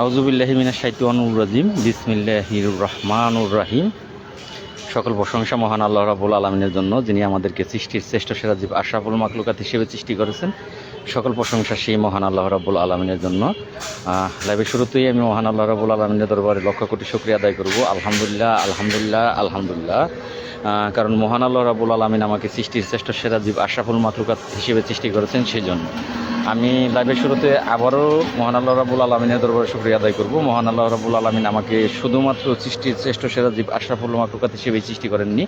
আউজুবিল্লাহিমিনা শাইতুয়ানুর রাজিম। বিসমিল্লাহির রহমানুর রাহিম। সকল প্রশংসা মহান আল্লাহ রাবুল আলমিনের জন্য, যিনি আমাদেরকে সৃষ্টির শ্রেষ্ঠ সেরা জীব আশরাফুল মাকলুকাত হিসেবে সৃষ্টি করেছেন। সকল প্রশংসা সেই মহান আল্লাহ রাবুল আলমিনের জন্য। লাইভের শুরুতেই আমি মহান আল্লাহ রাবুল আলমিনের দরবারে লক্ষ কোটি শুক্রিয়া আদায় করব। আলহামদুলিল্লাহ আলহামদুলিল্লাহ আলহামদুলিল্লাহ। কারণ মহান আল্লাহ রাবুল আলমিন আমাকে সৃষ্টির শ্রেষ্ঠ সেরা জীব আশরাফুল মাকলুকাত হিসেবে সৃষ্টি করেছেন সেই জন্য আমি লাইভের শুরুতে আবারও মহান আল্লাহ রাবুল আলমিনের দরবারে শুক্রিয়া আদায় করব। মহান আল্লাহ রাবুল আলমিন আমাকে শুধুমাত্র সৃষ্টির শ্রেষ্ঠ সেরা জীব আশরাফুল মাকলুকাত হিসেবে সৃষ্টি করেননি।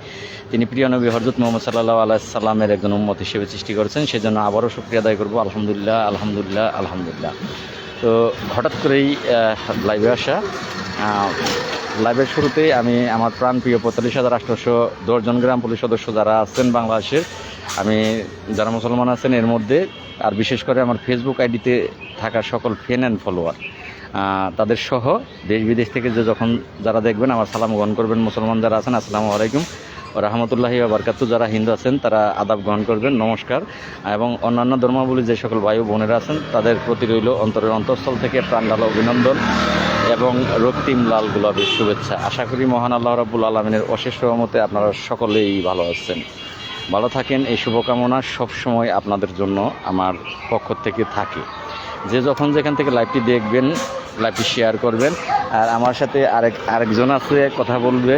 তিনি প্রিয় নবী হরজত মোহাম্মদ সাল্লাহ আল্লাহ সাল্লামের একজন উম্মত হিসেবে সৃষ্টি করেছেন। সেজন্য আবারও শুক্রিয়া আদায় করব। আলহামদুলিল্লাহ আলহামদুলিল্লাহ আলহামদুলিল্লাহ। তো হঠাৎ করেই লাইভে আসা লাইভের শুরুতে আমি আমার প্রাণ প্রিয় পঁয়তাল্লিশ হাজার আঠারোশো দশজন গ্রাম পুলিশ সদস্য যারা আছেন বাংলাদেশের, আমি যারা মুসলমান আছেন এর মধ্যে, আর বিশেষ করে আমার ফেসবুক আইডিতে থাকা সকল ফ্যান অ্যান্ড ফলোয়ার তাদের সহ দেশ বিদেশ থেকে যে যখন যারা দেখবেন, আমার সালাম গ্রহণ করবেন মুসলমান যারা আছেন, আসসালামু আলাইকুম। রহমতুল্লাহি বারকাতু, যারা হিন্দু আছেন, তারা আদাব গ্রহণ করবেন, নমস্কার। এবং অন্যান্য ধর্মাবলী যে সকল ও বোনেরা আছেন, তাদের প্রতি রইল অন্তরের অন্তঃস্থল থেকে প্রাণডাল অভিনন্দন এবং রক্তিম লাল গোলাপের শুভেচ্ছা। আশা করি মহান আল্লাহ রাবুল আলমিনের অশেষ রহমতে আপনারা সকলেই ভালো আছেন। ভালো থাকেন, এই শুভকামনা সবসময় আপনাদের জন্য আমার পক্ষ থেকে থাকে। যে যখন যেখান থেকে লাইভটি দেখবেন লাইভটি শেয়ার করবেন। আর আমার সাথে আরেক, আরেকজন আছে, কথা বলবে।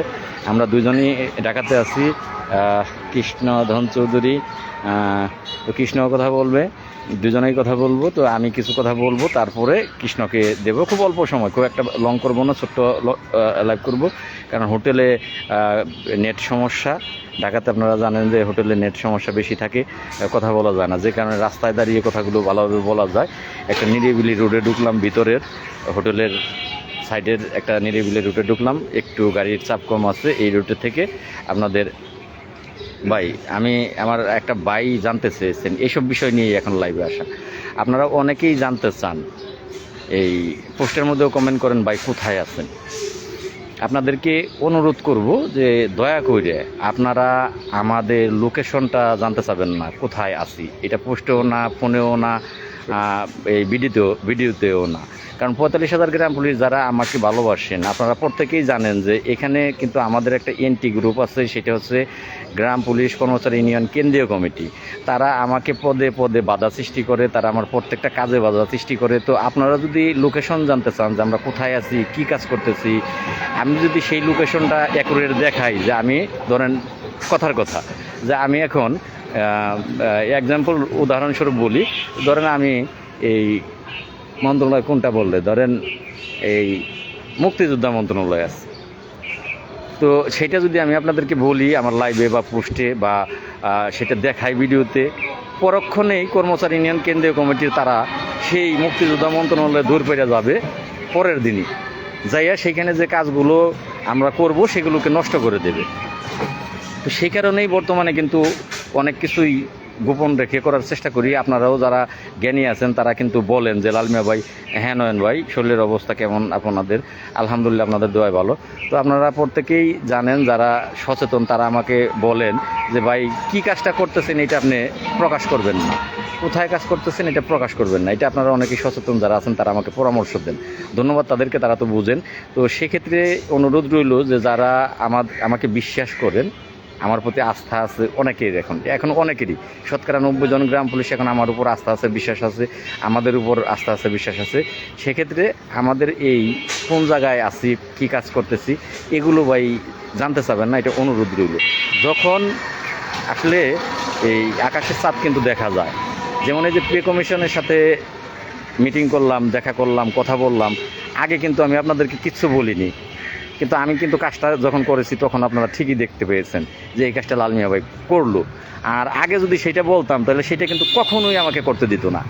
আমরা দুজনই ঢাকাতে আছি। কৃষ্ণ ধন চৌধুরী। তো কৃষ্ণ কথা বলবে, দুজনেই কথা বলব। তো আমি কিছু কথা বলব, তারপরে কৃষ্ণকে দেব। খুব অল্প সময়, খুব একটা লং করব না, ছোট্ট লাইভ করব। কারণ হোটেলে নেট সমস্যা। ঢাকাতে আপনারা জানেন যে হোটেলে নেট সমস্যা বেশি থাকে কথা বলা যায় না। যে কারণে রাস্তায় দাঁড়িয়ে কথাগুলো ভালোভাবে বলা যায়। একটা নিরিবিলি রোডে ঢুকলাম, ভিতরের হোটেলের সাইডের একটা নিরিবিলি রুটে ঢুকলাম। একটু গাড়ির চাপ কম আছে এই রুটে থেকে আপনাদের ভাই, আমি আমার একটা ভাই জানতে চেয়েছেন এইসব বিষয় নিয়ে এখন লাইভে আসা। আপনারা অনেকেই জানতে চান, এই পোস্টের মধ্যেও কমেন্ট করেন, ভাই কোথায় আছেন? আপনাদেরকে অনুরোধ করব যে দয়া করে আপনারা আমাদের লোকেশনটা জানতে চাবেন না, কোথায় আছি। এটা পোস্টেও না, ফোনেও না। এই ভিডিওতেও ভিডিওতেও না। কারণ পঁয়তাল্লিশ হাজার গ্রাম পুলিশ যারা আমাকে ভালোবাসেন, আপনারা প্রত্যেকেই জানেন যে এখানে কিন্তু আমাদের একটা এনটি গ্রুপ আছে, সেটা হচ্ছে গ্রাম পুলিশ কর্মচারী ইউনিয়ন কেন্দ্রীয় কমিটি। তারা আমাকে পদে পদে বাধা সৃষ্টি করে, তারা আমার প্রত্যেকটা কাজে বাধা সৃষ্টি করে। তো আপনারা যদি লোকেশন জানতে চান যে আমরা কোথায় আছি, কি কাজ করতেছি, আমি যদি সেই লোকেশনটা অ্যাকুরেট দেখাই যে আমি, ধরেন কথার কথা, যে আমি এখন এক্সাম্পল উদাহরণস্বরূপ বলি, ধরেন আমি এই মন্ত্রণালয় কোনটা বললে? ধরেন এই মুক্তিযোদ্ধা মন্ত্রণালয় আছে। তো সেটা যদি আমি আপনাদেরকে বলি আমার লাইভে বা পোস্টে বা সেটা দেখাই ভিডিওতে পরক্ষণেই কর্মচারী ইউনিয়ন, কেন্দ্রীয় কমিটির তারা সেই মুক্তিযোদ্ধা মন্ত্রণালয়ে দূর পেরে যাবে পরের দিনই। যাইয়া সেখানে যে কাজগুলো আমরা করব, সেগুলোকে নষ্ট করে দেবে। তো সেই কারণেই বর্তমানে কিন্তু অনেক কিছুই গোপন রেখে করার চেষ্টা করি। আপনারাও যারা জ্ঞানী আছেন, তারা কিন্তু বলেন যে, লালমিয়া ভাই হ্যাঁ নয়ন ভাই, শরীরের অবস্থা কেমন আপনাদের? আলহামদুলিল্লাহ আপনাদের দোয়াই ভালো। তো আপনারা প্রত্যেকেই জানেন, যারা সচেতন, তারা আমাকে বলেন যে, ভাই, কি কাজটা করতেছেন এটা আপনি প্রকাশ করবেন না। কোথায় কাজ করতেছেন এটা প্রকাশ করবেন না। এটা আপনারা অনেকেই সচেতন যারা আছেন, তারা আমাকে পরামর্শ দেন। ধন্যবাদ তাদেরকে, তারা তো বুঝেন। তো সেক্ষেত্রে অনুরোধ রইল যে, যারা আমার আমাকে বিশ্বাস করেন আমার প্রতি আস্থা আছে অনেকের এখন। এখন অনেকেরই। শতকরা নব্বই জন গ্রাম পুলিশ এখন আমার উপর আস্থা আছে, বিশ্বাস আছে, আমাদের উপর আস্থা আছে, বিশ্বাস আছে। সেক্ষেত্রে আমাদের এই কোন জায়গায় আছি, কি কাজ করতেছি, এগুলো ভাই জানতে চাবেন না, এটা অনুরোধ রইল। যখন আসলে এই আকাশের চাপ কিন্তু দেখা যায়। যেমন এই যে পে কমিশনের সাথে মিটিং করলাম, দেখা করলাম, কথা বললাম, আগে কিন্তু আমি আপনাদেরকে কিচ্ছু বলিনি। কিন্তু আমি কিন্তু কাজটা যখন করেছি, তখন আপনারা ঠিকই দেখতে পেয়েছেন যে এই কাজটা লাল মিয়া ভাই করল। আর আগে যদি সেটা বলতাম, তাহলে সেটা কিন্তু কখনোই আমাকে করতে দিত না।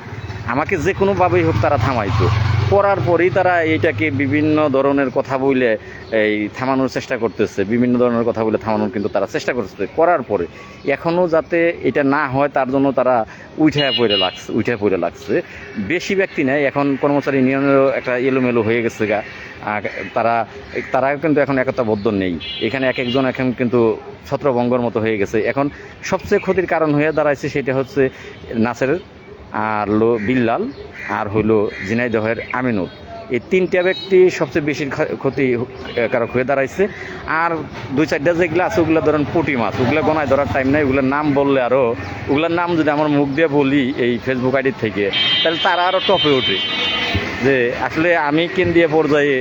আমাকে যে কোনোভাবেই হোক তারা থামাইতো। করার পরই তারা এইটাকে বিভিন্ন ধরনের কথা বলে এই থামানোর চেষ্টা করতেছে। বিভিন্ন ধরনের কথা বলে থামানোর কিন্তু তারা চেষ্টা করতেছে। করার পরে এখনও যাতে এটা না হয়, তার জন্য তারা উঠে পড়ে লাগছে উঠে পড়ে লাগছে। বেশি ব্যক্তি নেই, এখন কর্মচারী ইউনিয়নেরও একটা এলোমেলো হয়ে গেছে গা। তারা তারা কিন্তু এখন একতাবদ্ধ নেই। এখানে এক একজন এখন কিন্তু ছত্রভঙ্গর মতো হয়ে গেছে। এখন সবচেয়ে ক্ষতির কারণ হয়ে দাঁড়াইছে সেটা হচ্ছে নাসের আর হলো বিল্লাল, আর হইল ঝিনাইদহের আমিনুর এই তিনটা ব্যক্তি সবচেয়ে বেশি ক্ষতি কারক হয়ে দাঁড়াইছে। আর দুই চারটা যেগুলো আছে, ওগুলো ধরেন পুঁটি মাছ। ওগুলো গনায় ধরার টাইম নাই, ওগুলোর নাম বললে আরও ওগুলোর নাম যদি আমার মুখ দিয়ে বলি এই ফেসবুক আইডির থেকে, তাহলে তারা আরও টপে ওঠে যে আসলে আমি কেন্দ্রীয় পর্যায়ে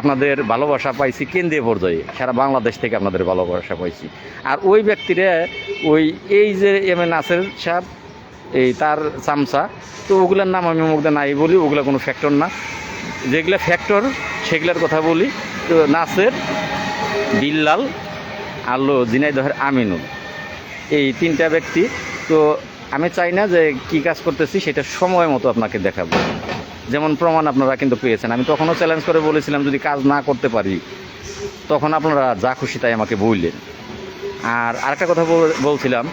আপনাদের ভালোবাসা পাইছি কেন্দ্রীয় পর্যায়ে, সারা বাংলাদেশ থেকে আপনাদের ভালোবাসা পাইছি। আর ওই ব্যক্তিরা ওই, এই যে এম এ নাসের সাহেব এই তার চামচা। তো ওগুলোর নাম আমি মুখে নাই বলি, ওগুলো কোনো ফ্যাক্টর না। যেগুলো ফ্যাক্টর সেগুলোর কথা বলি। তো নাসের, বিল্লাল আল্লো জিনাইদহের আমিনুল। এই তিনটা ব্যক্তি। তো আমি চাই না যে কি কাজ করতেছি, সেটা সময় মতো আপনাকে দেখাবো। যেমন প্রমাণ আপনারা কিন্তু পেয়েছেন। আমি তখনও চ্যালেঞ্জ করে বলেছিলাম, যদি কাজ না করতে পারি, তখন আপনারা যা খুশি তাই আমাকে বললেন। আর আরেকটা কথা বলছিলাম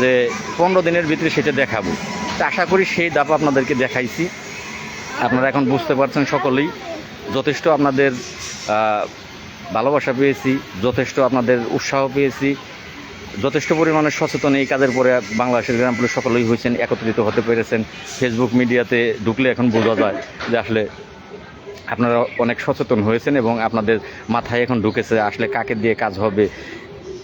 যে পনেরো দিনের ভিতরে সেটা দেখাবো। তা আশা করি সেই দাপ আপনাদেরকে দেখাইছি। আপনারা এখন বুঝতে পারছেন সকলেই যথেষ্ট আপনাদের ভালোবাসা পেয়েছি, যথেষ্ট আপনাদের উৎসাহ পেয়েছি, যথেষ্ট পরিমাণে সচেতন এই কাজের পরে বাংলাদেশের গ্রাম পুলিশ সকলেই হয়েছেন, একত্রিত হতে পেরেছেন। ফেসবুক মিডিয়াতে ঢুকলে এখন বোঝা যায় যে আসলে আপনারা অনেক সচেতন হয়েছেন এবং আপনাদের মাথায় এখন ঢুকেছে আসলে কাকে দিয়ে কাজ হবে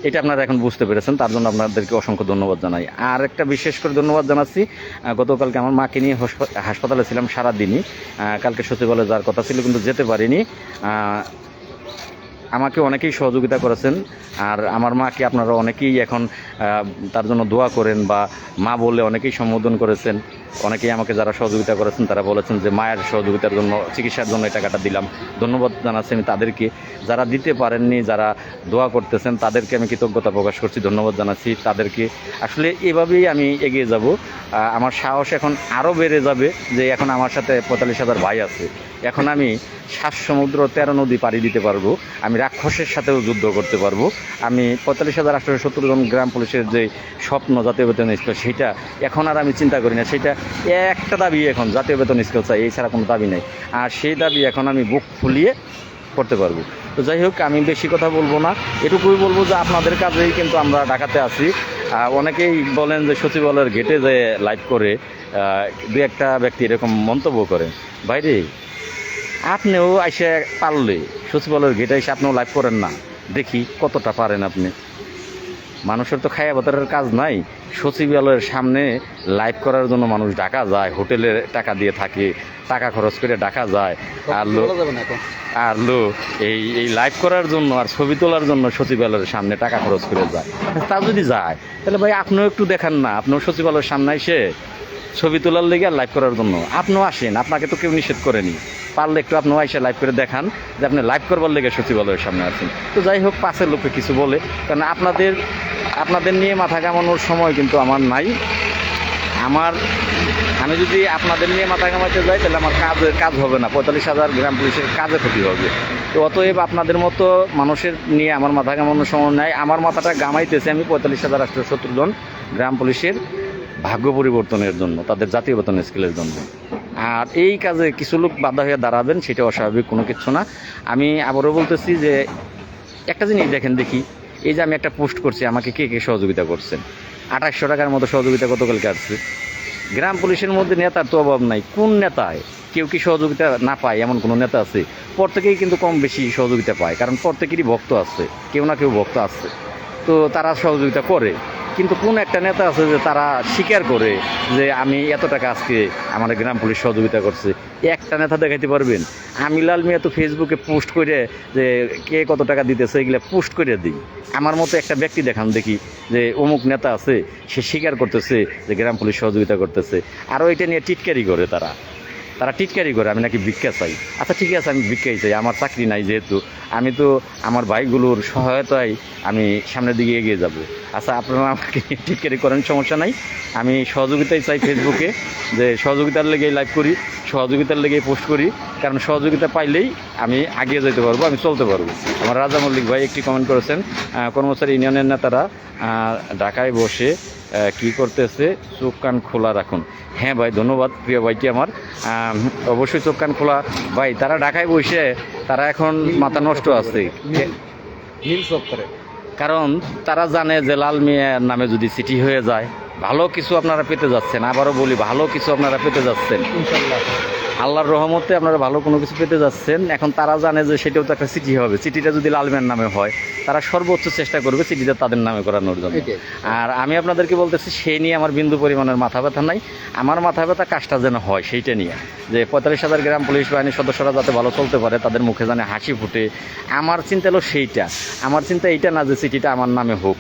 এটা আপনারা এখন বুঝতে পেরেছেন, তার জন্য আপনাদেরকে অসংখ্য ধন্যবাদ জানাই। আর একটা বিশেষ করে ধন্যবাদ জানাচ্ছি গতকালকে আমার মাকে নিয়ে হাসপাতালে ছিলাম সারাদিনই। কালকে সচিবালয়ে যাওয়ার কথা ছিল, কিন্তু যেতে পারিনি। আমাকে অনেকেই সহযোগিতা করেছেন, আর আমার মাকে আপনারা অনেকেই এখন তার জন্য দোয়া করেন বা মা বলে অনেকেই সম্বোধন করেছেন। অনেকেই আমাকে যারা সহযোগিতা করেছেন, তারা বলেছেন যে মায়ের সহযোগিতার জন্য, চিকিৎসার জন্য এই টাকাটা দিলাম। ধন্যবাদ জানাচ্ছি আমি তাদেরকে। যারা দিতে পারেননি, যারা দোয়া করতেছেন, তাদেরকে আমি কৃতজ্ঞতা প্রকাশ করছি, ধন্যবাদ জানাচ্ছি তাদেরকে। আসলে এভাবেই আমি এগিয়ে যাব। আমার সাহস এখন আরও বেড়ে যাবে যে এখন আমার সাথে পঁয়তাল্লিশ হাজার ভাই আছে। এখন আমি সাত সমুদ্র, তেরো নদী পাড়ি দিতে পারব। আমি রাক্ষসের সাথেও যুদ্ধ করতে পারব। আমি পঁয়তাল্লিশ হাজার আটশো সত্তর জন গ্রাম পুলিশের যে স্বপ্ন জাতীয় বেতন স্কেল সেটা এখন আর আমি চিন্তা করি না। সেটা একটা দাবি এখন, জাতীয় বেতন স্কেল চাই এছাড়া কোনো দাবি নেই। আর সেই দাবি এখন আমি বুক ফুলিয়ে করতে পারব। তো যাই হোক, আমি বেশি কথা বলব না। এটুকুই বলব যে আপনাদের কাজেই কিন্তু আমরা ঢাকাতে আছি। অনেকেই বলেন যে সচিবালয়ের গেটে যে লাইভ করে দু একটা ব্যক্তি এরকম মন্তব্য করেন। বাইরে আপনিও এসে পারলে সচিবালয়ের গেটে এসে আপনিও লাইভ করেন না। দেখি কতটা পারেন আপনি। মানুষের তো খায়া বাতারের কাজ নাই। সচিবালয়ের সামনে লাইভ করার জন্য মানুষ ডাকা যায় হোটেলে টাকা দিয়ে থাকে টাকা খরচ করে ডাকা যায়। আর লো আর লো এই এই লাইভ করার জন্য আর ছবি তোলার জন্য সচিবালয়ের সামনে টাকা খরচ করে যায়। তা যদি যায় তাহলে ভাই আপনিও একটু দেখান না আপনিও সচিবালয়ের সামনে এসে ছবি তোলার লেগে আর লাইভ করার জন্য। আপনিও আসেন, আপনাকে তো কেউ নিষেধ করেনি। পারলে একটু আপনিও এসে লাইভ করে দেখান যে আপনি লাইভ করবার লেগে সচিবালয়ের সামনে আছেন। তো যাই হোক, পাশের লোকে কিছু বলে, কারণ আপনাদের আপনাদের নিয়ে মাথা কামানোর সময় কিন্তু আমার নাই। আমার, আমি যদি আপনাদের নিয়ে মাথা কামাইতে যাই, তাহলে আমার কাজের কাজ হবে না। পঁয়তাল্লিশ হাজার গ্রাম পুলিশের কাজে ক্ষতি হবে। তো অতএব আপনাদের মতো মানুষের নিয়ে আমার মাথা কামানোর সময় নাই। আমার মাথাটা গামাইতেছে আমি পঁয়তাল্লিশ হাজার আটশো সত্তর জন গ্রাম পুলিশের। ভাগ্য পরিবর্তনের জন্য, তাদের জাতীয় বেতন স্কেলের জন্য। আর এই কাজে কিছু লোক বাধা হয়ে দাঁড়াবেন সেটা অস্বাভাবিক কোনো কিছু না। আমি আবারও বলতেছি যে, একটা জিনিস দেখেন দেখি, এই যে আমি একটা পোস্ট করছি, আমাকে কে কে সহযোগিতা করছেন? আঠাশশো টাকার মতো সহযোগিতা গতকালকে আসছে। গ্রাম পুলিশের মধ্যে নেতার তো অভাব নাই, কোন নেতায়? কেউ কি সহযোগিতা না পায়, এমন কোনো নেতা আছে? প্রত্যেকেই কিন্তু কম বেশি সহযোগিতা পায়, কারণ প্রত্যেকেরই ভক্ত আছে, কেউ না কেউ ভক্ত আছে। তো তারা সহযোগিতা করে। কিন্তু কোন একটা নেতা আছে যে তারা স্বীকার করে যে আমি এত টাকা আজকে আমার গ্রাম পুলিশ সহযোগিতা করছে। একটা নেতা দেখাইতে পারবেন? আমি লাল মিয়া তো ফেসবুকে পোস্ট করে যে কে কত টাকা দিতেছে এগুলো পোস্ট করে দিই। আমার মতো একটা ব্যক্তি দেখান দেখি যে অমুক নেতা আছে, সে স্বীকার করতেছে যে গ্রাম পুলিশ সহযোগিতা করতেছে। আরও এটা নিয়ে টিটকারি করে তারা। তারা টিটকারি করে, আমি নাকি ভিক্ষা চাই। আচ্ছা ঠিক আছে, আমি ভিক্ষাই চাই, আমার চাকরি নাই যেহেতু। আমি তো আমার ভাইগুলোর সহায়তায় আমি সামনের দিকে এগিয়ে যাব। আচ্ছা আপনারা আমাকে টিটকারি করেন, সমস্যা নাই। আমি সহযোগিতাই চাই ফেসবুকে যে সহযোগিতার লেগে লাইভ করি, সহযোগিতার লেগে পোস্ট করি। কারণ সহযোগিতা পাইলেই আমি আগিয়ে যেতে পারব, আমি চলতে পারব। আমার রাজা মল্লিক ভাই একটি কমেন্ট করেছেন কর্মচারী ইউনিয়নের নেতারা ঢাকায় বসে কি করতেছে? চোখ কান খোলা রাখুন। হ্যাঁ ভাই ধন্যবাদ প্রিয় ভাইটি আমার। অবশ্যই চোখ কান খোলা। ভাই তারা ঢাকায় বসে তারা এখন মাথা নষ্ট আছে। কারণ তারা জানে যে লাল মিয়ার নামে যদি সিটি হয়ে যায় ভালো কিছু আপনারা পেতে যাচ্ছেন। আবারও বলি ভালো কিছু আপনারা পেতে যাচ্ছেন। ইনশাল্লাহ। আল্লাহর রহমতে আপনারা ভালো কোনো কিছু পেতে যাচ্ছেন। এখন তারা জানে যে সেটাও তো একটা সিটি হবে। সিটিটা যদি লালমের নামে হয় তারা সর্বোচ্চ চেষ্টা করবে সিটিটা তাদের নামে করানোর জন্য। আর আমি আপনাদেরকে বলতেছি সেই নিয়ে আমার বিন্দু পরিমাণের মাথা ব্যথা নাই। আমার মাথা ব্যথা কাজটা যেন হয় সেইটা নিয়ে। যে পঁয়তাল্লিশ হাজার গ্রাম পুলিশ বাহিনীর সদস্যরা যাতে ভালো চলতে পারে তাদের মুখে জানে হাসি ফুটে। আমার চিন্তা হলো সেইটা। আমার চিন্তা এইটা না যে সিটিটা আমার নামে হোক।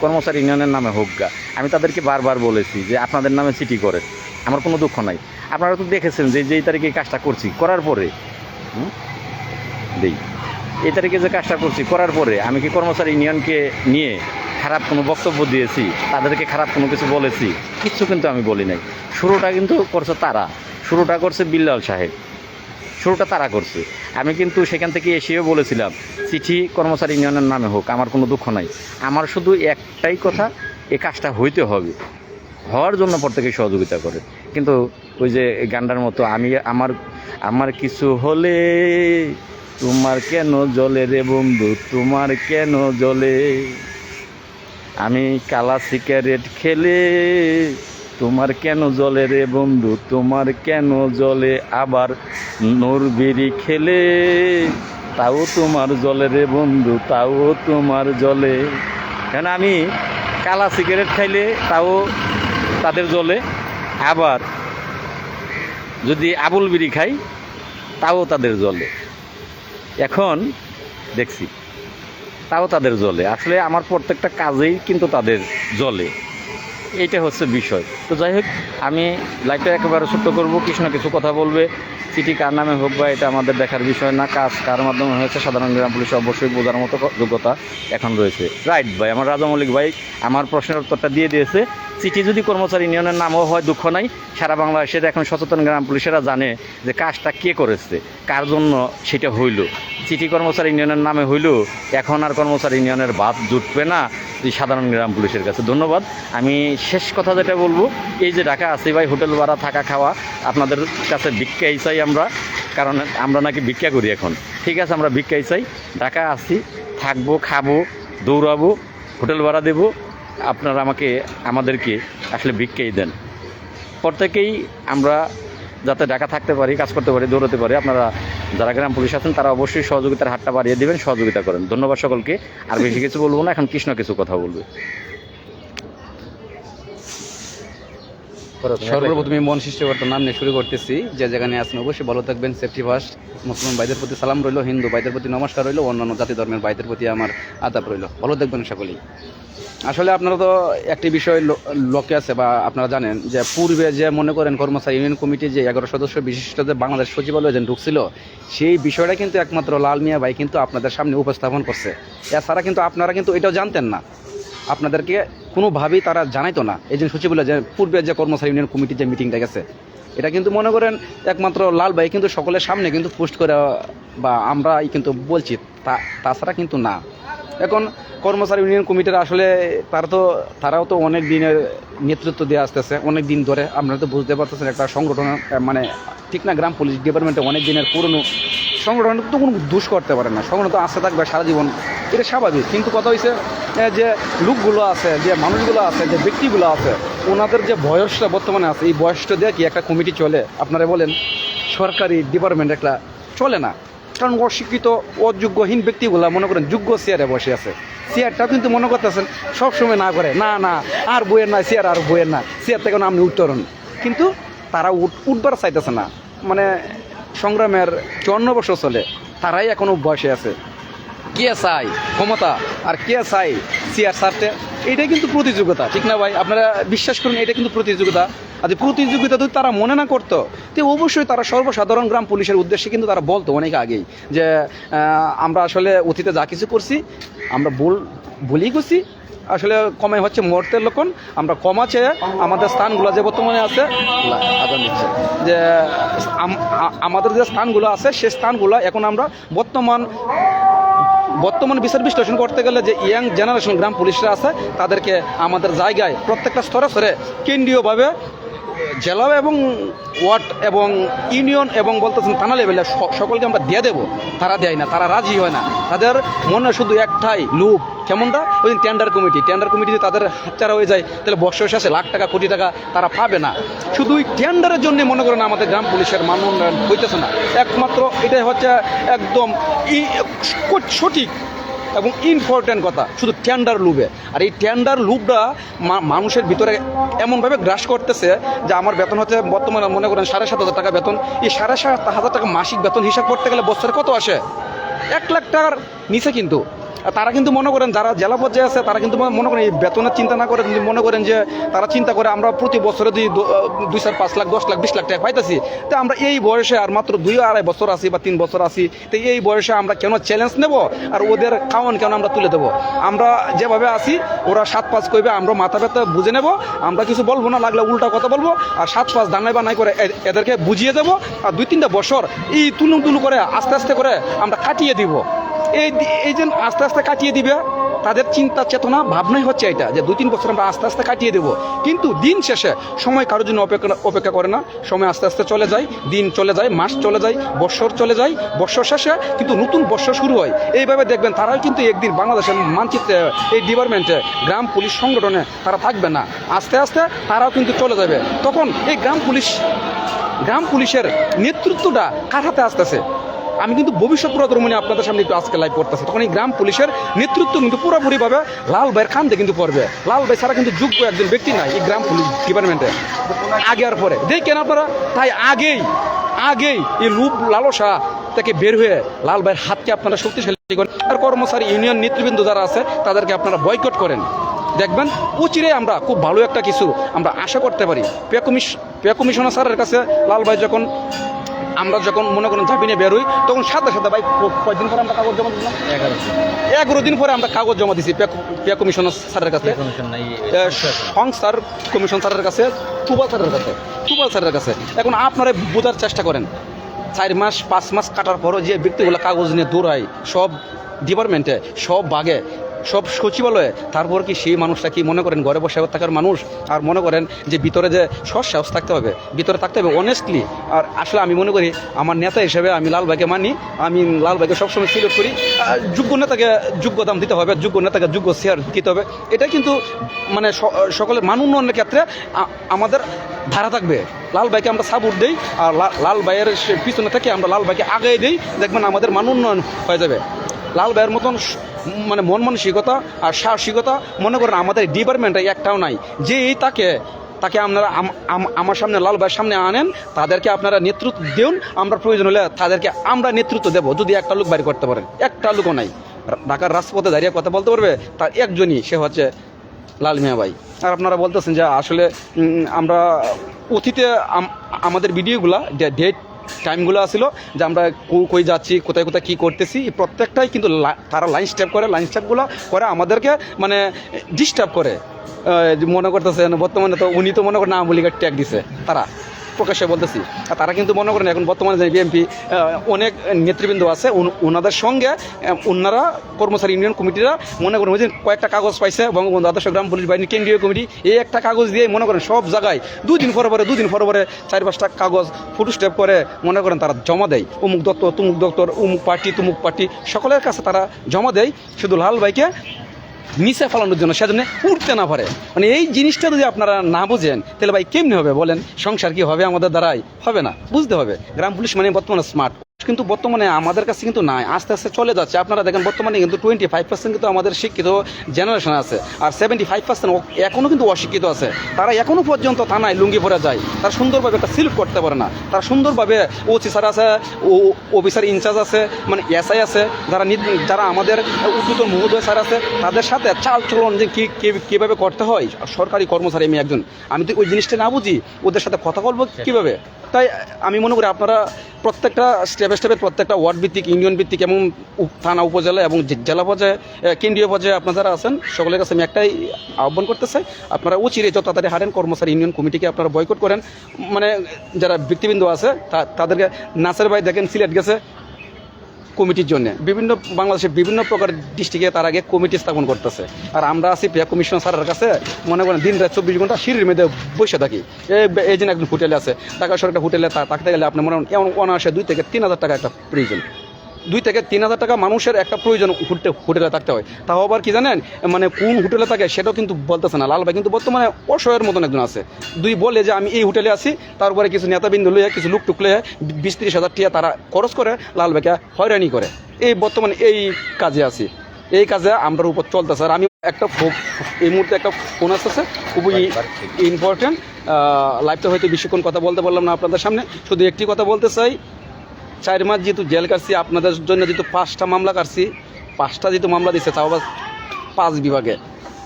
কর্মচারী ইউনিয়নের নামে হোক গা। আমি তাদেরকে বারবার বলেছি যে আপনাদের নামে সিটি করে। আমার কোনো দুঃখ নাই। আপনারা তো দেখেছেন যে যেই তারিখে কাজটা করছি, করার পরে দেই। এই তারিখে যে কাজটা করছি, করার পরে আমি কি কর্মচারী ইউনিয়নকে নিয়ে খারাপ কোনো বক্তব্য দিয়েছি, তাদেরকে খারাপ কোনো কিছু বলেছি? কিচ্ছু কিন্তু আমি বলি নাই। শুরুটা কিন্তু করছে তারা। শুরুটা করছে বিল্লাল সাহেব। শুরুটা তারা করছে। আমি কিন্তু সেখান থেকে এসেও বলেছিলাম, চিঠি কর্মচারী ইউনিয়নের নামে হোক, আমার কোনো দুঃখ নাই। আমার শুধু একটাই কথা, এ কাজটা হইতে হবে। হওয়ার জন্য প্রত্যেকে সহযোগিতা করে। কিন্তু ওই যে গান্ডার মতো আমি আমার আমার কিছু হলে তোমার কেন জলে রে বন্ধু? তোমার কেন জলে আমি কালা সিগারেট খেলে তোমার কেন জলে রে বন্ধু? তোমার কেন জলে আবার নোর বিড়ি খেলে তাও তোমার জলে রে বন্ধু, তাও তোমার জলে কেন আমি কালা সিগারেট খাইলে তাও তাদের জলে। আবার যদি আবুল বিড়ি খাই, তাও তাদের জলে। এখন দেখছি, তাও তাদের জলে। আসলে আমার প্রত্যেকটা কাজেই কিন্তু তাদের জলে। এইটা হচ্ছে বিষয়। তো যাই হোক, আমি লাইভটা একেবারে ছোট্ট করব। কৃষ্ণ কিছু কথা বলবে। চিঠি কার নামে হোক বা এটা আমাদের দেখার বিষয় না, কাজ কার মাধ্যমে হয়েছে, সাধারণ গ্রাম পুলিশ অবশ্যই বোঝার মতো যোগ্যতা এখন রয়েছে। রাইট ভাই, আমার রাজা মল্লিক ভাই, আমার প্রশ্নের উত্তরটা দিয়ে দিয়েছে। চিঠি যদি কর্মচারী ইউনিয়নের নামও হয়, দুঃখ নাই। সারা বাংলাদেশের এখন সচেতন গ্রাম পুলিশেরা জানে যে কাজটা কে করেছে, কার জন্য সেটা হইল। চিঠি কর্মচারী ইউনিয়নের নামে হইল, এখন আর কর্মচারী ইউনিয়নের বাদ জুটবে না সাধারণ গ্রাম পুলিশের কাছে। ধন্যবাদ। আমি শেষ কথা যেটা বলব, এই যে ঢাকা আসি ভাই, হোটেল ভাড়া, থাকা খাওয়া, আপনাদের কাছে ভিক্ষাই চাই আমরা, কারণ আমরা নাকি ভিক্ষা করি এখন। ঠিক আছে, আমরা ভিক্ষাই চাই। ঢাকা আসি থাকব, খাব, দৌড়াবো, হোটেল ভাড়া দেবো। আপনারা আমাকে, আমাদেরকে আসলে ভিক্ষাই দেন। প্রত্যেকেই আমরা যাতে ঢাকা থাকতে পারি, কাজ করতে পারি, দৌড়াতে পারি, আপনারা যারা গ্রাম পুলিশ আছেন, তারা অবশ্যই সহযোগিতার হাতটা বাড়িয়ে দেবেন, সহযোগিতা করেন। ধন্যবাদ সকলকে। আর বেশি কিছু বলব না, এখন কৃষ্ণ কিছু কথা বলবে। সর্বপ্রথমে মন সৃষ্টিকর্তার নাম নিয়ে শুরু করতেছি। যে যেখানে আছেন অবশ্যই ভালো থাকবেন সেফটি ফার্স্ট মুসলমান ভাইদের প্রতি সালাম রইল, হিন্দু ভাইদের প্রতি নমস্কার রইল, অন্যান্য জাতি ধর্মের ভাইদের প্রতি আমার আদাব রইল। ভালো থাকবেন সকলেই। আসলে আপনারা তো একটি বিষয় লক্ষ্যে আছে বা আপনারা জানেন যে পূর্বে যে মনে করেন কর্মচারী ইউনিয়ন কমিটি যে এগারো সদস্য বিশিষ্ট যে বাংলাদেশ সচিবালয় যে ঢুকছিল, সেই বিষয়টা কিন্তু একমাত্র লাল মিয়া ভাই কিন্তু আপনাদের সামনে উপস্থাপন করছে। এছাড়া কিন্তু আপনারা কিন্তু এটাও জানতেন না। আপনাদেরকে কোনোভাবেই তারা জানাইতো না। এই যে সচিবালয় যে পূর্বে যে কর্মচারী ইউনিয়ন কমিটির যে মিটিংটা গেছে, এটা কিন্তু মনে করেন একমাত্র লাল ভাই কিন্তু সকলের সামনে কিন্তু পোস্ট করে বা আমরাই কিন্তু বলছি, তা তাছাড়া কিন্তু না। এখন কর্মচারী ইউনিয়ন কমিটির আসলে তারা তো তারাও তো অনেক দিনের নেতৃত্ব দিয়ে আসতেছে। অনেক দিন ধরে আপনারা তো বুঝতে পারতেছেন একটা সংগঠন মানে ঠিক না, গ্রাম পুলিশ ডিপার্টমেন্টে অনেক দিনের পুরনো সংগঠন, তো কোনো দুষ করতে পারে না। সংগঠন তো আসতে থাকবে সারা জীবন। এটা স্বাভাবিক। কিন্তু কথা হয়েছে যে লোকগুলো আছে, যে মানুষগুলো আছে, যে ব্যক্তিগুলো আছে, ওনাদের যে বয়সটা বর্তমানে আছে, এই বয়সটা দিয়ে কি একটা কমিটি চলে? আপনারা বলেন, সরকারি ডিপার্টমেন্ট একটা চলে না। কারণ অশিক্ষিত, অযোগ্যহীন ব্যক্তিগুলো, মনে করেন, যোগ্য চেয়ারে বসে আছে। চেয়ারটাও কিন্তু মনে করতেছেন, সবসময় না করে, না না, আর বইয়ের না চেয়ার আর বইয়ের না চেয়ার থেকে আপনি উত্তরণ। কিন্তু তারা উঠ, উঠবার চাইতেছে না। মানে সংগ্রামের চুয়ান্ন বছর চলে, তারাই এখনও বসে আছে। কে চাই ক্ষমতা আর কে চাই চেয়ার ছাড়তে? এইটাই কিন্তু প্রতিযোগিতা, ঠিক না ভাই? আপনারা বিশ্বাস করুন, এটা কিন্তু প্রতিযোগিতা। আর প্রতিযোগিতা যদি তারা মনে না করতো, তো অবশ্যই তারা সর্বসাধারণ গ্রাম পুলিশের উদ্দেশ্যে কিন্তু তারা বলতো অনেক আগেই যে আমরা আসলে অতীতে যা কিছু করছি, আমরা ভুল, ভুলই করছি। আসলে কমে হচ্ছে মর্তের লক্ষণ, আমরা কমা আমাদের স্থানগুলো যে বর্তমানে আছে যে আমাদের যে স্থানগুলো আছে, সে স্থানগুলো এখন আমরা বর্তমান বর্তমান বিচার বিশ্লেষণ করতে গেলে যে ইয়াং জেনারেশন গ্রাম পুলিশরা আছে, তাদেরকে আমাদের জায়গায় প্রত্যেকটা স্তরে স্তরে কেন্দ্রীয়ভাবে জেলা এবং ওয়ার্ড এবং ইউনিয়ন এবং বলতেছেন থানা লেভেলে সকলকে আমরা দিয়ে দেবো। তারা দেয় না, তারা রাজি হয় না। তাদের মনে শুধু একটাই লুপ কেমনটা? ওই টেন্ডার কমিটি টেন্ডার কমিটি যদি তাদের হাতছাড়া হয়ে যায়, তাহলে বর্ষের শেষে লাখ টাকা, কোটি টাকা তারা পাবে না। শুধু ওই টেন্ডারের জন্য মনে করেন আমাদের গ্রাম পুলিশের মান উন্নয়ন হইতেছে না। একমাত্র এটাই হচ্ছে একদম সঠিক এবং ইম্পর্ট্যান্ট কথা, শুধু টেন্ডার লুবে আর এই টেন্ডার লুবটা মা- মানুষের ভিতরে এমনভাবে গ্রাস করতেছে যে আমার বেতন হচ্ছে বর্তমানে মনে করেন সাড়ে সাত হাজার টাকা বেতন। এই সাড়ে সাত হাজার টাকা মাসিক বেতন হিসাব করতে গেলে বছরে কত আসে? এক লাখ টাকার নিচে কিন্তু। তারা কিন্তু মনে করেন যারা জেলা পর্যায়ে আছে, তারা কিন্তু মনে করেন এই বেতনের চিন্তা না করে মনে করেন যে তারা চিন্তা করে আমরা প্রতি বছরে দুই দুই চার, পাঁচ লাখ, দশ লাখ, বিশ লাখ টাকা পাইতেছি। তো আমরা এই বয়সে আর মাত্র দুই, আড়াই বছর আছি বা তিন বছর আছি, তো এই বয়সে আমরা কেন চ্যালেঞ্জ নেব আর ওদের খাওয়ান কেন আমরা তুলে দেবো? আমরা যেভাবে আছি, ওরা সাত, পাঁচ কইবে, আমরা মাথা ব্যথা বুঝে নেব, আমরা কিছু বলব না, লাগলে উল্টা কথা বলব, আর সাত, পাঁচ দানাই বা নাই করে এদেরকে বুঝিয়ে দেবো, আর দুই, তিনটা বছর এই তুলু তুলু করে আস্তে আস্তে করে আমরা কাটিয়ে দিব। এই এই যে আস্তে আস্তে কাটিয়ে দিবে, তাদের চিন্তা, চেতনা, ভাবনাই হচ্ছে এটা, যে দু তিন বছর আমরা আস্তে আস্তে কাটিয়ে দেবো। কিন্তু দিন শেষে সময় কারোর জন্য অপেক্ষা অপেক্ষা করে না। সময় আস্তে আস্তে চলে যায়, দিন চলে যায়, মাস চলে যায় বৎসর চলে যায় বৎসর শেষে কিন্তু নতুন বৎসর শুরু হয়। এইভাবে দেখবেন তারাও কিন্তু একদিন বাংলাদেশের মানচিত্রে, এই ডিপার্টমেন্টে, গ্রাম পুলিশ সংগঠনে তারা থাকবে না। আস্তে আস্তে তারাও কিন্তু চলে যাবে। তখন এই গ্রাম পুলিশ, গ্রাম পুলিশের নেতৃত্বটা কার হাতে আসতেছে? আমি কিন্তু ভবিষ্যৎ প্রজন্মনি আপনাদের সামনে একটু আজকে লাইভ করতেছি। তখন এই গ্রাম পুলিশের নেতৃত্ব কিন্তু পুরোপুরিভাবে লাল ভাইয়ের খান্দে কিন্তু পড়বে। লাল ভাই ছাড়া কিন্তু যোগ্য একজন ব্যক্তি নাই এই গ্রাম পুলিশ ডিপার্টমেন্টে আগে আর পরে। দেখ দেখেন আপনারা, তাই আগেই আগেই এই রূপ লালসা থেকে বের হয়ে লাল ভাইয়ের হাতকে আপনারা শক্তিশালী করেন। আর কর্মচারী ইউনিয়ন নেতৃবৃন্দ যারা আছে, তাদেরকে আপনারা বয়কট করেন। দেখবেন, উচিরে আমরা খুব ভালো একটা কিছু আমরা আশা করতে পারি। পে কমিশ পে কমিশনার স্যারের কাছে লাল ভাই যখন আমরা যখন মনে করেন জামিনে বেরোই তখন সাথে সাথে ভাই কয়দিন পরে আমরা কাগজ জমা দিলাম? এগারো এগারো দিন পরে আমরা কাগজ জমা দিছি পে কমিশনার স্যারের কাছে। কমিশন সংস্থার কমিশন স্যারের কাছে তুবাল স্যারের কাছে তুবাল স্যারের কাছে। এখন আপনারা বোঝার চেষ্টা করেন চার মাস পাঁচ মাস কাটার পরও যে ব্যক্তিগুলো কাগজ নিয়ে দৌড়ায় সব ডিপার্টমেন্টে সব বাগে সব সচিবালয়ে, তারপর কি সেই মানুষটা কি মনে করেন ঘরে বসে থাকার মানুষ? আর মনে করেন যে ভিতরে যে সৎ সাহস থাকতে হবে, ভিতরে থাকতে হবে অনেস্টলি আর আসলে আমি মনে করি, আমার নেতা হিসেবে আমি লাল ভাইকে মানি, আমি লাল ভাইকে সবসময় সিলেক্ট করি। যোগ্য নেতাকে যোগ্য দাম দিতে হবে, যোগ্য নেতাকে যোগ্য শেয়ার দিতে হবে। এটা কিন্তু মানে সকলের মান উন্নয়নের ক্ষেত্রে আমাদের ধারা থাকবে। লাল ভাইকে আমরা সাপোর্ট দিই, আর লাল ভাইয়ের সে পিছনে থেকে আমরা লাল ভাইকে আগে দিই। দেখবেন আমাদের মান উন্নয়ন হয়ে যাবে। লাল ভাইয়ের মতন মানে মন মানসিকতা আর সাহসিকতা, মনে করেন আমাদের ডিপার্টমেন্টে একটাও নাই। যে এই তাকে তাকে আপনারা আম- আম- আমার সামনে লাল ভাইয়ের সামনে আনেন, তাদেরকে আপনারা নেতৃত্ব দেন, আমরা প্রয়োজন হলে তাদেরকে আমরা নেতৃত্ব দেবো, যদি একটা লোক বাড়ি করতে পারেন। একটা লোকও নাই। ঢাকার রাজপথে দাঁড়িয়ে কথা বলতে পারবে, তার একজনই, সে হচ্ছে লাল মিয়া ভাই। আর আপনারা বলতেছেন যে আসলে আমরা অতীতে আমাদের ভিডিওগুলা ডেট টাইমগুলো আসলো যে আমরা কই যাচ্ছি, কোথায় কোথায় কী করতেছি প্রত্যেকটাই কিন্তু তারা লাইন স্টেপ করে, লাইন স্টেপগুলো করে আমাদেরকে মানে ডিস্টার্ব করে। মনে করতেছেন, বর্তমানে তো উনি তো মনে করেন আওয়ামী লীগের ট্যাগ দিছে, তারা। প্রকাশ্যে বলতেছি। আর তারা কিন্তু মনে করেন এখন বর্তমানে যে বিএনপি অনেক নেতৃবৃন্দ আছে ওনাদের সঙ্গে ওনারা কর্মচারী ইউনিয়ন কমিটিরা মনে করেন ওই যে কয়েকটা কাগজ পাইছে, বঙ্গবন্ধু আদর্শ গ্রাম পুলিশ বাহিনী কেন্দ্রীয় কমিটি, এই একটা কাগজ দিয়ে মনে করেন সব জায়গায় দুদিন পরে পরে দুদিন পরে পরে চার পাঁচটা কাগজ ফুটো স্টেপ করে মনে করেন তারা জমা দেয়। অমুক দত্ত তুমুক দপ্তর উমুক পার্টি, তুমুক পার্টি, সকলের কাছে তারা জমা দেয়। শুধু লাল ভাইকে নিচে ফেলানোর জন্য, সেজন্য উঠতে না পারে। মানে এই জিনিসটা যদি আপনারা না বুঝেন, তাহলে ভাই কেমনি হবে বলেন? সংসার কি হবে আমাদের দ্বারাই? হবে না, বুঝতে হবে। গ্রাম পুলিশ মানে বর্তমানে স্মার্ট কিন্তু বর্তমানে আমাদের কাছে কিন্তু নাই। আস্তে আস্তে চলে যাচ্ছে। আপনারা দেখেন বর্তমানে কিন্তু টোয়েন্টি ফাইভ পার্সেন্ট কিন্তু আমাদের শিক্ষিত জেনারেশন আছে। আর সেভেন্টি ফাইভ পার্সেন্ট এখনও কিন্তু অশিক্ষিত আছে। তারা এখনও পর্যন্ত থানায় লুঙ্গি পরে যায়। তারা সুন্দরভাবে একটা সিলেক্ট করতে পারে না। তারা সুন্দরভাবে ওসি স্যার আছে ও অফিসার ইনচার্জ আছে মানে এসআই আছে। যারা যারা আমাদের উদ্যুত মহোদয় স্যার আছে তাদের সাথে চাল চলন যে কী কী- কীভাবে করতে হয়। সরকারি কর্মচারী আমি একজন। আমি তো ওই জিনিসটা না বুঝি। ওদের সাথে কথা বলব কীভাবে? তাই আমি মনে করি আপনারা প্রত্যেকটা স্টেপে স্টেপে প্রত্যেকটা ওয়ার্ড ভিত্তিক ইউনিয়ন ভিত্তিক এবং থানা, উপজেলা এবং জেলা পর্যায়ে কেন্দ্রীয় পর্যায়ে আপনারা যারা আছেন, সকলের কাছে আমি একটাই আহ্বান করতে চাই, আপনারা উচিত যত তাড়াতাড়ি হারেন কর্মচারী ইউনিয়ন কমিটিকে আপনারা বয়কট করেন। মানে যারা ব্যক্তিবৃন্দ আছে তাদেরকে নাসের ভাই দেখেন, সিলেট গেছে কমিটির জন্য। বিভিন্ন বাংলাদেশের বিভিন্ন প্রকার ডিস্ট্রিক্টে তার আগে কমিটি স্থাপন করতেছে। আর আমরা আছি প্রিয়া কমিশন স্যারের কাছে, মনে করেন দিন রাত চব্বিশ ঘণ্টা সিঁড়ির মেয়েদের বসে থাকি। এই জন্য একজন হোটেলে আছে, ঢাকা সরকার হোটেলে থাকতে গেলে আপনি মনে এমন অনায়াসে দুই থেকে তিন হাজার টাকা একটা প্রয়োজন। দুই থেকে তিন হাজার টাকা মানুষের একটা প্রয়োজন হোটে হোটেলে থাকতে হয়। তাও আবার কি জানেন মানে কোন হোটেলে থাকে সেটাও কিন্তু বলতেছে না। লাল ভাই কিন্তু বর্তমানে অসহায়ের মতন একজন আছে। দুই বলে যে আমি এই হোটেলে আছি তারপরে কিছু নেতাবিন্দু লইয়া কিছু লুক টুক লইয়া বিশ তিরিশ হাজার টাকা তারা খরচ করে লাল ভাইকে হয়রানি করে। এই বর্তমানে এই কাজে আছি। এই কাজে আমরা উপর চলতেছে। আর আমি একটা এই মুহূর্তে একটা ফোন আসতেছে খুবই ইম্পর্টেন্ট লাইফটা হয়তো বেশিক্ষণ কথা বলতে পারলাম না আপনাদের সামনে। শুধু একটি কথা বলতে চাই চার মাস যেহেতু জেল কাটছি আপনাদের জন্য যেহেতু পাঁচটা মামলা কাটছি পাঁচটা যেহেতু মামলা দিচ্ছে তাও আবার পাঁচ বিভাগে।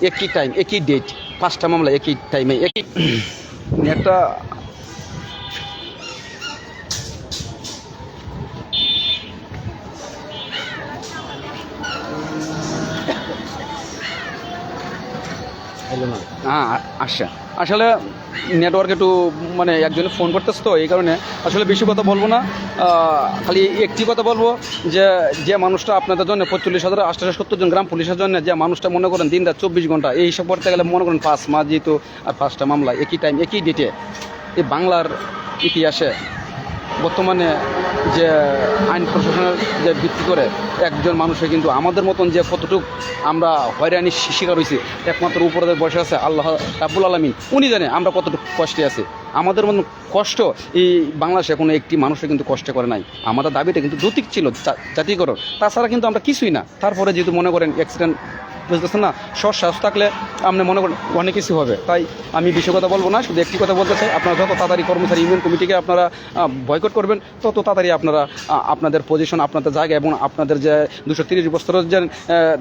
একই টাইম একই ডেট পাঁচটা মামলা একই টাইমে একই একটা হ্যাঁ আচ্ছা আসলে নেটওয়ার্ক একটু মানে একজনে ফোন করতেছে তো, এই কারণে আসলে বেশি কথা বলব না। খালি একটি কথা বলব যে যে মানুষটা আপনাদের জন্য পঁয়তাল্লিশ হাজার, আটশো সত্তর জন গ্রাম পুলিশের জন্য যে মানুষটা মনে করেন দিন রাত চব্বিশ ঘণ্টা, এই হিসাব করতে গেলে মনে করেন পাঁচ মাস যেহেতু আর পাঁচটা মামলা, একই টাইম একই ডেটে এই বাংলার ইতিহাসে বর্তমানে যে আইন প্রশাসনের যে ভিত্তি করে একজন মানুষের কিন্তু আমাদের মতন যে কতটুক আমরা হয়রানি শিকার হয়েছি, একমাত্র উপরে বসে আছে আল্লাহ রাবুল আলমিন, উনি জানে আমরা কতটুকু কষ্টে আছি। আমাদের মতন কষ্ট এই বাংলাদেশে কোনো একটি মানুষের কিন্তু কষ্ট করে নাই। আমাদের দাবিটা কিন্তু যৌতিক ছিল জা- জাতীয়করণ। তাছাড়া কিন্তু আমরা কিছুই না। তারপরে যেহেতু মনে করেন অ্যাক্সিডেন্ট বুঝতেছেন না? সশ্বাস থাকলে আপনি মনে করেন অনেক কিছু হবে। তাই আমি বেশি কথা বলব না, শুধু একটি কথা বলতে চাই, আপনারা যত তাড়াতাড়ি কর্মচারী ইউনিয়ন কমিটিকে আপনারা বয়কট করবেন, তত তাড়াতাড়ি আপনারা আপনাদের পজিশন আপনাদের জায়গা এবং আপনাদের যে দুশো তিরিশ বছরের যে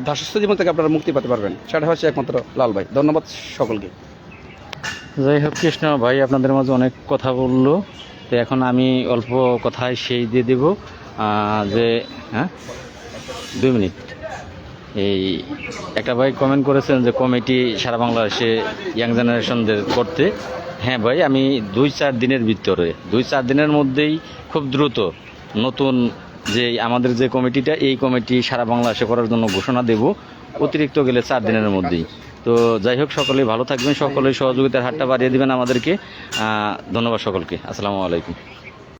দাসস্থ জীবন থেকে আপনারা মুক্তি পেতে পারবেন। সেটা হচ্ছে একমাত্র লাল ভাই। ধন্যবাদ সকলকে। যাই হোক, কৃষ্ণ ভাই আপনাদের মাঝে অনেক কথা বলল। তো এখন আমি অল্প কথায় সেই দিয়ে দেব। যে হ্যাঁ? দুই মিনিট। এই একটা ভাই কমেন্ট করেছেন যে কমিটি সারা বাংলাদেশে ইয়াং জেনারেশনদের করতে। হ্যাঁ ভাই, আমি দুই চার দিনের ভিতরে, দুই চার দিনের মধ্যেই খুব দ্রুত নতুন যে আমাদের যে কমিটিটা এই কমিটি সারা বাংলাদেশে করার জন্য ঘোষণা দেব। অতিরিক্ত গেলে চার দিনের মধ্যেই। তো যাই হোক সকলে ভালো থাকবেন, সকলেই সহযোগিতার হাতটা বাড়িয়ে দিবেন আমাদেরকে। ধন্যবাদ সকলকে। আসসালামু আলাইকুম।